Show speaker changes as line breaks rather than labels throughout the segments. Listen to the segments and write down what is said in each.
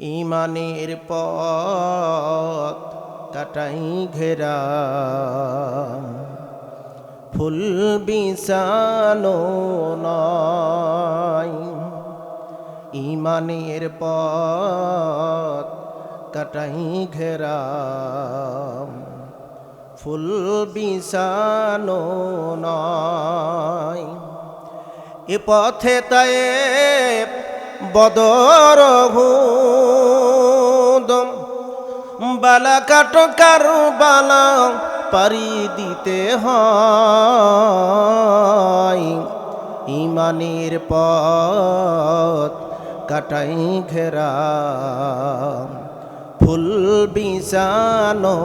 ইমানের পথ কাটাই ঘেরা। ফুল বিছানো নয়, ইমানের পথ কাটাই ঘেরা। ফুল বিছানো নয়, এ পথে তাই বদর হুদম বালা কাটো কারও বালা পারি দিতে হয়। ইমানের পথ কাটাই ঘেরা। ফুল বিছানো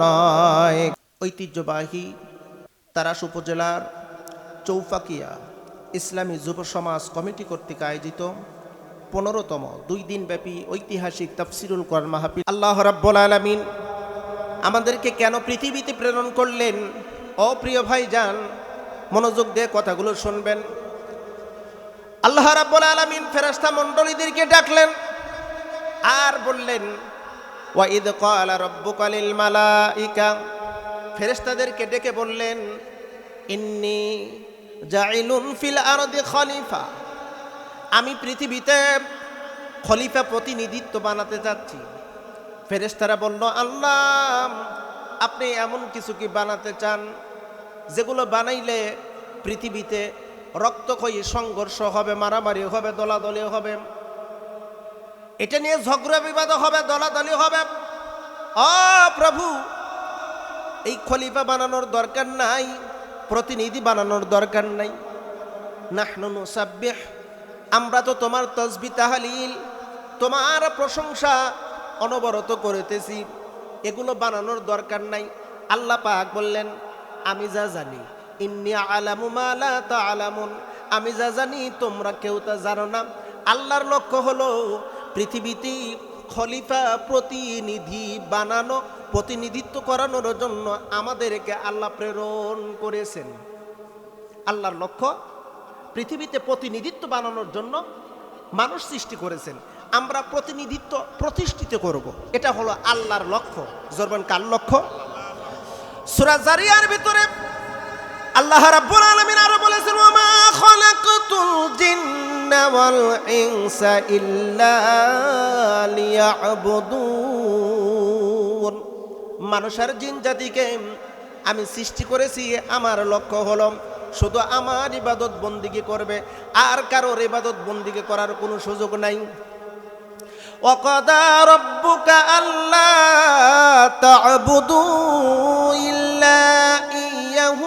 নয়। ঐতিহ্যবাহী তারাস উপজেলার চৌফাকিয়া ইসলামী যুব সমাজ কমিটি কর্তৃক আয়োজিত পনেরোতম, দুই দিনব্যাপী ঐতিহাসিক তফসিরুল কোরআন মাহফিল। আল্লাহ রাব্বুল আলামিন আমাদেরকে কেন পৃথিবীতে প্রেরণ করলেন? অপ্রিয় ভাই যান মনোযোগ দিয়ে কথাগুলো শুনবেন। আল্লাহ রাব্বুল আলামিন ফেরেশতা মণ্ডলীদেরকে ডাকলেন আর বললেন ওয়াইদ ক্বালা রাব্বুকা লিল মালাইকা। ফেরেশতাদেরকে ডেকে বললেন, ইন্নি জাইলুন ফিল আরদি খলিফা। আমি পৃথিবীতে খলিফা প্রতিনিধিত্ব বানাতে চাচ্ছি ফেরেশতারা বলল, আল্লাহ, আপনি এমন কিছু কি বানাতে চান যেগুলো বানাইলে পৃথিবীতে রক্তক্ষয়ী সংঘর্ষ হবে, মারামারি হবে, দলাদলি হবে? এটা নিয়ে ঝগড়া বিবাদ হবে, দলাদলি হবে? অ প্রভু, এই খলিফা বানানোর দরকার নাই, প্রতিনিধি বানানোর দরকার নাই। নাহনু নুসাব্বিহ আমরা তো তোমার তসবি তাহালিল, তোমার প্রশংসা অনবরত করিতেছি। এগুলো বানানোর দরকার নাই। আল্লাহ পাক বললেন, আমি যা জানি, ইন্নি আলামু মালা তা আলামুন আমি যা জানি, তোমরা কেউ তা জানো না। আল্লাহর লক্ষ্য হলো পৃথিবীতে খলিফা প্রতিনিধি বানানো, প্রতিনিধিত্ব করানোর জন্য আমাদেরকে আল্লাহ প্রেরণ করেছেন। আল্লাহর লক্ষ্য পৃথিবীতে প্রতিনিধিত্ব বানানোর জন্য মানুষ সৃষ্টি করেছেন। আমরা প্রতিনিধিত্ব প্রতিষ্ঠিত করব। এটা হলো আল্লাহর লক্ষ্য। জরবান, কার লক্ষ্য? সূরা জারিয়ার ভিতরে আল্লাহ রাব্বুল আলামিন আরও বলেছেন ওমা খালাকতুল জিন্না ওয়াল ইনসা ইল্লা লিয়াবুদুন। মানুষের জিন জাতিকে আমি সৃষ্টি করেছি, আমার লক্ষ্য হলো শুধু আমার ইবাদত বন্দিগি করবে আর কারোর ইবাদত বন্দিগি করার কোনো সুযোগ নাই وقضى ربك ألا تعبدوا إلا إياه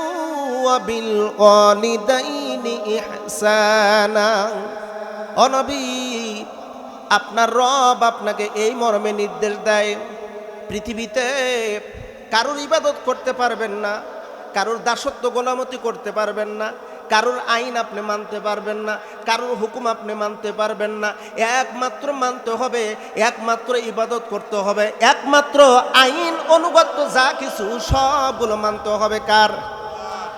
وبالوالدين إحسانا অনবী আপনার রব আপনাকে এই মর্মে নির্দেশ দেয় পৃথিবীতে কারোর ইবাদত করতে পারবেন না কারোর দাসত্ব গোলামতি করতে পারবেন না, কারোর আইন আপনি মানতে পারবেন না, কারোর হুকুম আপনি মানতে পারবেন না। একমাত্র মানতে হবে, একমাত্র ইবাদত করতে হবে, একমাত্র আইন অনুগত যা কিছু সবগুলো মানতে হবে। কার?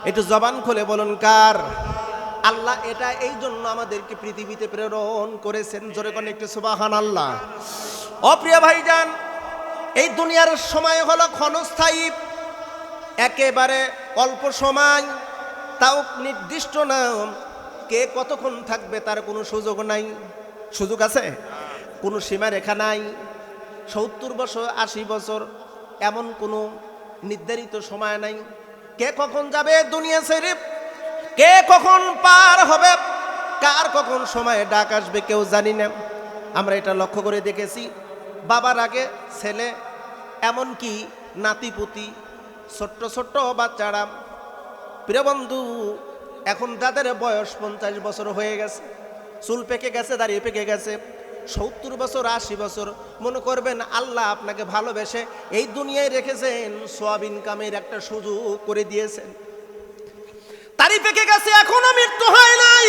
একটু জবান খুলে বলুন, কার? আল্লাহ এটা এই জন্য আমাদেরকে পৃথিবীতে প্রেরণ করেছেন। জোরে কোন একটু সুবাহান আল্লাহ অপ্রিয় ভাইজান, এই দুনিয়ার সময় হলো ক্ষণস্থায়ী, একেবারে অল্প সময়, তাও নির্দিষ্ট নাম, কে কতক্ষণ থাকবে তার কোনো সুযোগ নাই। সুযোগ আছে? কোনো সীমারেখা নাই। সত্তর বছর, আশি বছর, এমন কোনো নির্ধারিত সময় নাই। কে কখন যাবে দুনিয়া ছেড়ে? কে কখন পার হবে? কার কখন সময়ে ডাক আসবে কেউ জানি না। আমরা এটা লক্ষ্য করে দেখেছি। বাবার আগে ছেলে, এমনকি নাতিপুতি ছোট্ট ছোট্ট বাচ্চারা। প্রিয় বন্ধু, এখন তাদের বয়স পঞ্চাশ বছর হয়ে গেছে, চুল পেকে গেছে দাঁড়িয়ে পেকে গেছে, সত্তর বছর, আশি বছর, মনে করবেন আল্লাহ আপনাকে ভালোবেসে এই দুনিয়ায় রেখেছেন সোয়াব ইনকামের একটা সুযোগ করে দিয়েছেন। তারই পেকে গেছে, এখনও মৃত্যু হয় নাই।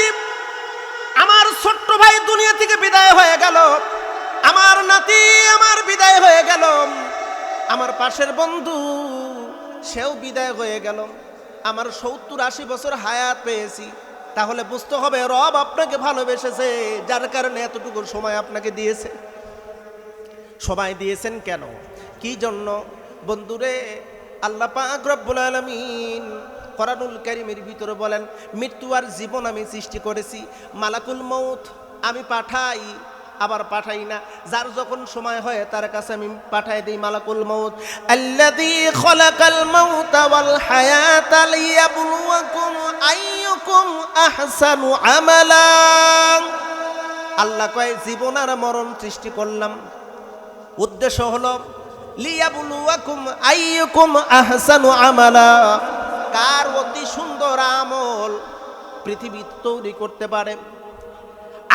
আমার ছোট্ট ভাই দুনিয়া থেকে বিদায় হয়ে গেল। আমার নাতি আমার বিদায় হয়ে গেল। আমার পাশের বন্ধু সেও বিদায় হয়ে গেল। আমার সত্তর আশি বছর হায়াত পেয়েছি। তাহলে বুঝতে হবে, রব আপনাকে ভালোবেসেছে, যার কারণে এতটুকু সময় আপনাকে দিয়েছে। সময় দিয়েছেন কেন? কি জন্য? বন্ধুরে, আল্লাহ পাক রব্বুল আলামিন কোরআনুল কারীমের ভিতরে বলেন, মৃত্যু আর জীবন আমি সৃষ্টি করেছি, মালাকুল মৌত আমি পাঠাই। আবার পাঠাই না। যার যখন সময় হয়, তার কাছে আমি পাঠাই দিই মালাকুল মৌত আল্লাযী খলাকাল মাউতা ওয়াল হায়াতা লিয়াবলুয়াকুম আইয়ুকুম আহসানু আমালা। আল্লাহ কয়, জীবন আর মরণ সৃষ্টি করলাম। উদ্দেশ্য হলো, লিয়াবলুয়াকুম আইয়ুকুম আহসানু আমালা। কার অতি সুন্দর আমল পৃথিবী তৈরি করতে পারে।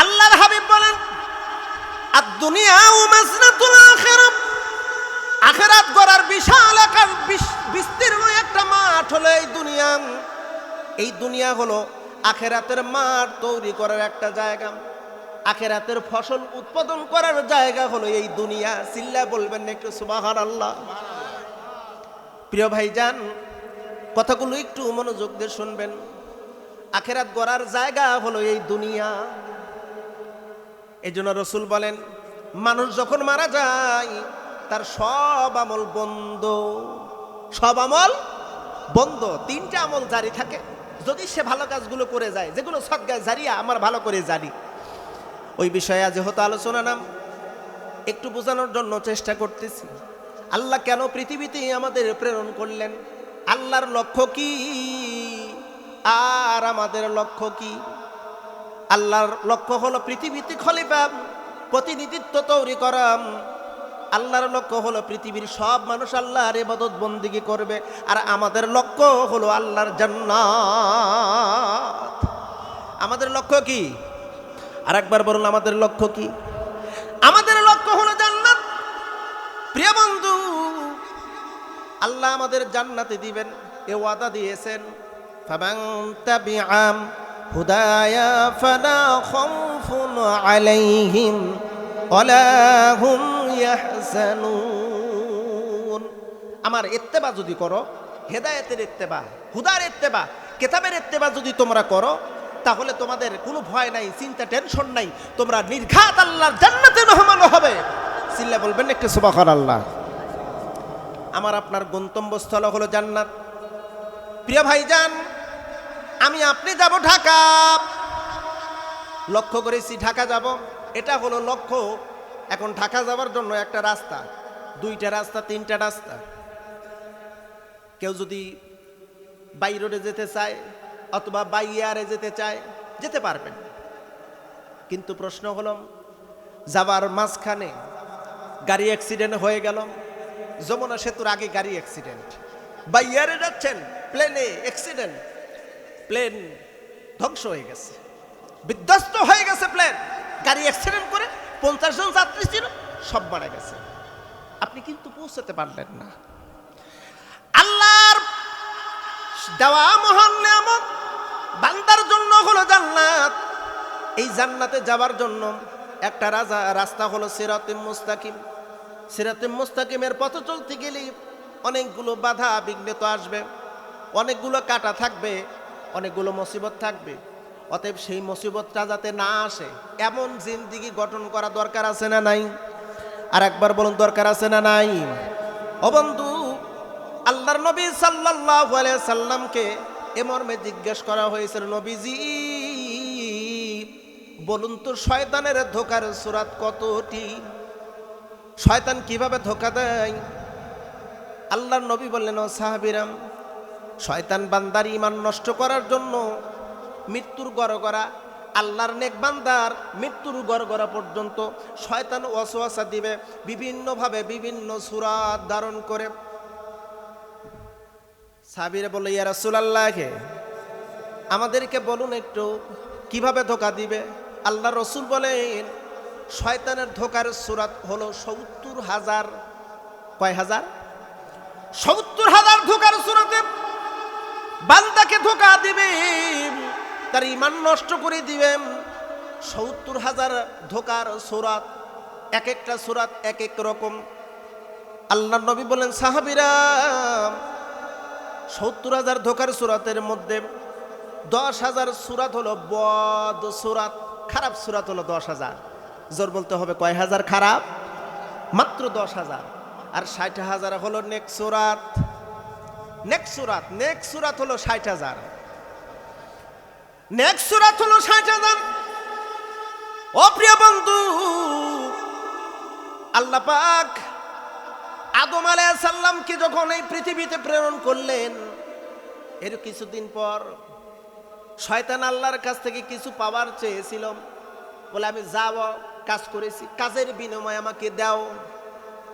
আল্লাহর হাবিব বলেন আর দুনিয়া ও মাসনাতুল আখিরাত। আখিরাত গড়ার বিশাল আকার বিস্তীর্ণ একটা মাঠ হলো এই দুনিয়া। এই দুনিয়া হলো আখেরাতের মাঠ তৈরি করার একটা জায়গা। আখেরাতের ফসল উৎপাদন করার জায়গা হলো এই দুনিয়া। সিল্লা বলবেন একটু সুবাহার আল্লাহ প্রিয় ভাইজান, কথাগুলো একটু মনোযোগ দিয়ে শুনবেন। আখেরাত গড়ার জায়গা হলো এই দুনিয়া। এই জন্য রসুল বলেন, মানুষ যখন মারা যায়, তার সব আমল বন্ধ। সব আমল বন্ধ। তিনটা আমল জারি থাকে। যদি সে ভালো কাজগুলো করে যায়, যেগুলো সদ্গায় জারিয়া, আমার ভালো করে জানি। ওই বিষয়ে আজ হতো আলোচনা নাম, একটু বোঝানোর জন্য চেষ্টা করতেছি। আল্লাহ কেন পৃথিবীতে আমাদের প্রেরণ করলেন? আল্লাহর লক্ষ্য কি? আর আমাদের লক্ষ্য কি? আল্লাহর লক্ষ্য হলো পৃথিবীতে খলিফা, প্রতিনিধিত্ব তৈরি করাম আল্লাহর লক্ষ্য হলো পৃথিবীর সব মানুষ আল্লাহর এবাদত বন্দিগি করবে। আর আমাদের লক্ষ্য হলো আল্লাহর জান্নাত। আমাদের লক্ষ্য কি? আর একবার বলুন, আমাদের লক্ষ্য কি? আমাদের লক্ষ্য হলো জান্নাত। প্রিয় বন্ধু, আল্লাহ আমাদের জান্নাতে দিবেন, এ ওয়াদা দিয়েছেন। হুদায়া ফালা খাউফুন আলাইহিম ওয়ালা হুম ইয়াহজানুন। আমার ইত্তেবা যদি করো, হেদায়েতের ইত্তেবা, হুদার ইত্তেবা, কেতাবের ইত্তেবা যদি তোমরা করো, তাহলে তোমাদের কোনো ভয় নাই, চিন্তা, টেনশন নাই। তোমরা নির্ঘাত আল্লাহর জান্নাতে মেহমান হবে। সিল্লা বলবেন একটু সুবাহর আল্লাহ আমার আপনার গন্তব্যস্থল হলো জান্নাত। প্রিয় ভাইজান আমি আপনি যাব ঢাকা। লক্ষ্য করেছি ঢাকা যাব। এটা হলো লক্ষ্য। এখন ঢাকা যাওয়ার জন্য একটা রাস্তা। দুইটা রাস্তা, তিনটা রাস্তা। কেউ যদি বাই রোডে যেতে চায় অথবা বাইয়ারে যেতে চায়, যেতে পারবেন। কিন্তু প্রশ্ন হলো যাবার মাঝখানে গাড়ি অ্যাক্সিডেন্ট হয়ে গেল। যমুনা সেতুর আগে গাড়ি অ্যাক্সিডেন্ট বাই বাইয়ারে যাচ্ছেন প্লেনে অ্যাক্সিডেন্ট প্লেন ধ্বংস হয়ে গেছে। বিধ্বস্ত হয়ে গেছে প্লেন। গাড়ি অ্যাক্সিডেন্ট করে পঞ্চাশ জন যাত্রী ছিল, সব মারা গেছে। আপনি কিন্তু পৌঁছতে পারলেন না। আল্লাহর দেওয়া মহান নিয়ামত বান্দার জন্য হলো জান্নাত। এই জান্নাতে যাওয়ার জন্য একটা রাজা, রাস্তা হলো সিরাতিম মুস্তাকিম। সিরাতিম মুস্তাকিমের পথ চলতে গেলে অনেকগুলো বাধা বিঘ্ন তো আসবে, অনেকগুলো কাটা থাকবে অনেকগুলো মুসিবত থাকবে। অতএব সেই মুসিবতটা যাতে না আসে, এমন জিন্দিগি গঠন করা দরকার আছে না নাই? আর একবার বলুন, দরকার আছে না নাই? ও বন্ধু, আল্লাহর নবী সাল্লাল্লাহু আলাইহি সাল্লামকে এ মর্মে জিজ্ঞেস করা হয়েছিল নবীজি, বলুন তো শয়তানের ধোকার সুরাত কতটি? শয়তান কীভাবে ধোকা দেয়? আল্লাহর নবী বললেন, ও সাহাবিরাম শয়তান বান্দার ইমান নষ্ট করার জন্য মৃত্যুর গড় করা আল্লাহর নেক বান্দার মৃত্যুর গড় করা পর্যন্ত শয়তান ওয়াসওয়াসা দিবে, বিভিন্নভাবে বিভিন্ন সুরাত ধারণ করে। সাবিরে বলে ইয়া রাসূলুল্লাহকে আমাদেরকে বলুন একটু, কীভাবে ধোকা দিবে? আল্লাহ রসুল বলেন, শয়তানের ধোকার সুরাত হলো সত্তর হাজার, কয় হাজার? সত্তর হাজার ধোকার সুরাতে বান্দাকে ধোকা দিবে, তার ইমান নষ্ট করে দিবেন সত্তর হাজার ধোকার সুরাত, এক একটা সুরাত এক এক রকম। আল্লাহ নবী বলেন, সাহাবিরা, সত্তর হাজার ধোকার সুরাতের মধ্যে দশ হাজার সুরাত হলো বদ সুরাত, খারাপ সুরাত হলো দশ হাজার। জোর বলতে হবে, কয় হাজার খারাপ? মাত্র দশ হাজার। আর ষাট হাজার হলো নেক্সট সুরাত। নেক্সট সুরাত নেক্সট সুরাত হলো ষাট হাজার। নেক্সট সুরাত হলো ষাট হাজার। ও প্রিয় বন্ধু, আল্লাহ পাক আদম আলাইসাল্লামকে যখন এই পৃথিবীতে প্রেরণ করলেন, এর কিছুদিন পর শয়তান আল্লাহর কাছ থেকে কিছু পাওয়ার চেয়েছিলাম বলে, আমি যাব, কাজ করেছি। কাজের বিনিময় আমাকে দাও।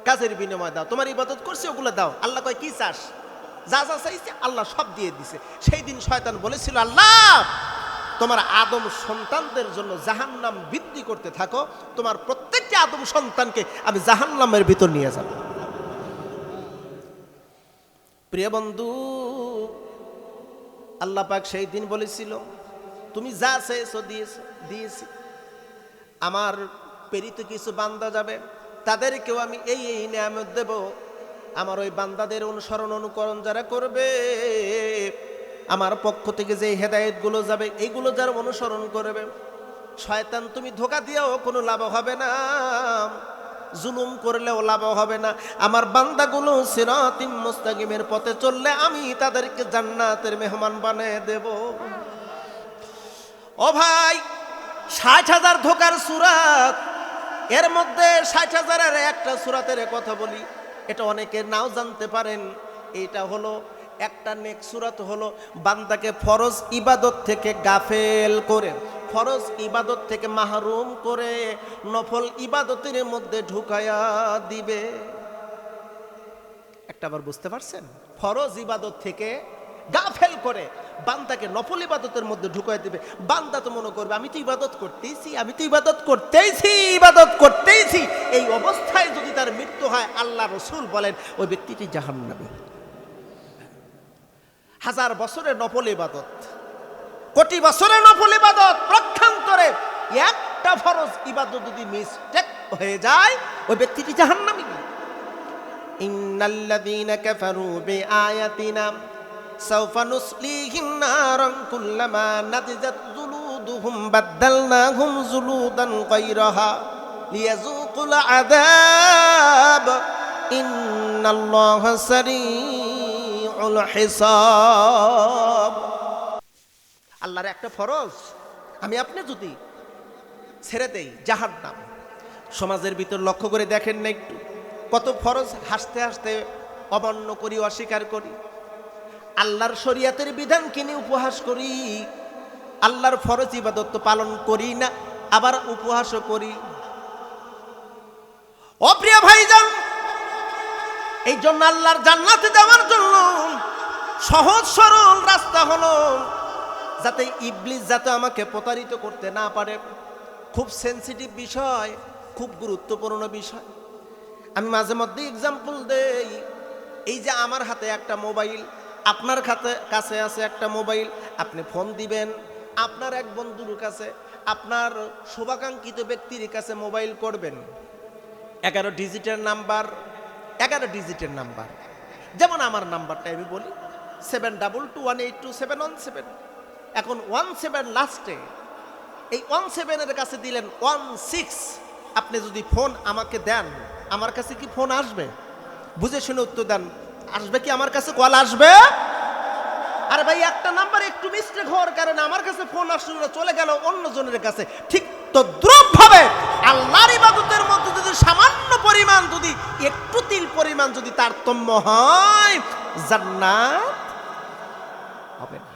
কাজের বিনিময় দাও। তোমার ইবাদত করছি, ওগুলো দাও। আল্লাহ কয়, কি চাস? যা যা চাইছে আল্লাহ সব দিয়ে দিছে। সেই দিন শয়তান বলেছিল, আল্লাহ, তোমার আদম সন্তানদের জন্য জাহান্নাম বৃদ্ধি করতে থাকো। তোমার প্রত্যেকটি আদম সন্তানকে আমি জাহান্নামের ভিতর নিয়ে যাব। প্রিয় বন্ধু, আল্লাহ পাক সেই দিন বলেছিল, তুমি যা চেয়েছো দিয়েছ, দিয়েছি। আমার পেরিতে কিছু বান্দা যাবে, তাদেরকেও আমি এই এই নিয়ামত দেব। আমার ওই বান্দাদের অনুসরণ অনুকরণ যারা করবে, আমার পক্ষ থেকে যে হেদায়েতগুলো যাবে এইগুলো যারা অনুসরণ করবে, শয়তান তুমি ধোকা দিয়েও কোনো লাভ হবে না, জুলুম করলেও লাভ হবে না। আমার বান্দাগুলো সিরাতিম মুস্তাকিমের পথে চললে আমি তাদেরকে জান্নাতের মেহমান বানিয়ে দেব। ও ভাই, ষাট হাজার ধোকার সুরাত, এর মধ্যে ষাট হাজারের একটা সুরাতের কথা বলি। এটা অনেকে নাও জানতে পারেন, এটা হলো একটা নেক সুরাত হলো বান্দাকে ফরজ ইবাদত থেকে গাফেল করে, ফরজ ইবাদত থেকে মাহরুম করে, নফল ইবাদতের মধ্যে ঢুকায়া দিবে। একটা আবার বুঝতে পারছেন? ফরজ ইবাদত থেকে গাফেল করে বান্দাকে নফল ইবাদতের মধ্যে ঢুকাই দিবে। বান্দা তো মনে করবে, আমি তো ইবাদত করতেইছি, আমি তো ইবাদত করতেইছি ইবাদত করতেইছি। এই অবস্থায় যদি তার মৃত্যু হয়, আল্লাহ রসুল বলেন, ওই ব্যক্তিটি জাহান্নামে। হাজার বছরের নফল ইবাদত, কোটি বছরের নফল ইবাদত প্রক্ষান্তরে একটা ফরজ ইবাদত যদি মিস্টেক হয়ে যায়, ওই ব্যক্তিটি জাহান্নামী। ইন্নাল্লাযীনা কাফারু বিআয়াতিনা সাওফা নুসলিহিম নারান কুল্লামা নাদিজাত জুলুদুহুম বাদদালনাহুম জুলুদান গায়রাহা লিয়াযুকুল আযাব। ইন্নাল্লাহা সারিউল হিসাব। আল্লাহর একটা ফরজ, আমি আপনি যদি ছেড়ে দেই জাহার নাম সমাজের ভিতর লক্ষ্য করে দেখেন না একটু। কত ফরজ হাসতে হাসতে অমান্য করি, অস্বীকার করি। আল্লাহর শরিয়াতের বিধান কিনে উপহাস করি? আল্লাহর ফরজ ইবাদত পালন করি না, আবার উপহাসও করি। অপ্রিয় ভাইজান, এই জন্য আল্লাহর জান্নাতে যাওয়ার জন্য সহজ সরল রাস্তা হলো যাতে ইবলিস যাতে আমাকে প্রতারিত করতে না পারে। খুব সেন্সিটিভ বিষয়, খুব গুরুত্বপূর্ণ বিষয়। আমি মাঝে মধ্যে এক্সাম্পল দেই, এই যে আমার হাতে একটা মোবাইল আপনার খাতে, কাছে আছে একটা মোবাইল, আপনি ফোন দিবেন। আপনার এক বন্ধুর কাছে, আপনার শুভাকাঙ্ক্ষিত ব্যক্তির কাছে মোবাইল করবেন। এগারো ডিজিটের নাম্বার, এগারো ডিজিটের নাম্বার। যেমন আমার নাম্বারটা আমি বলি, seven double two one eight two seven one seven. এখন ওয়ান সেভেন লাস্টে, এই ওয়ান সেভেনের কাছে দিলেন ওয়ান সিক্স। আপনি যদি ফোন আমাকে দেন, আমার কাছে কি ফোন আসবে? বুঝে শুনে উত্তর দেন আসবে কি আমার কাছে কল আসবে? আরে ভাই, একটা নাম্বার একটু মিস্টেক হওয়ার কারণে আমার কাছে ফোন আসলে চলে গেল অন্য জনের কাছে। ঠিক তো দ্রুপ ভাবে আল্লাহর ইবাদতের মধ্যে যদি সামান্য পরিমাণ যদি একটু তিল পরিমাণ যদি তারতম্য হয়, জান্নাত হবে না।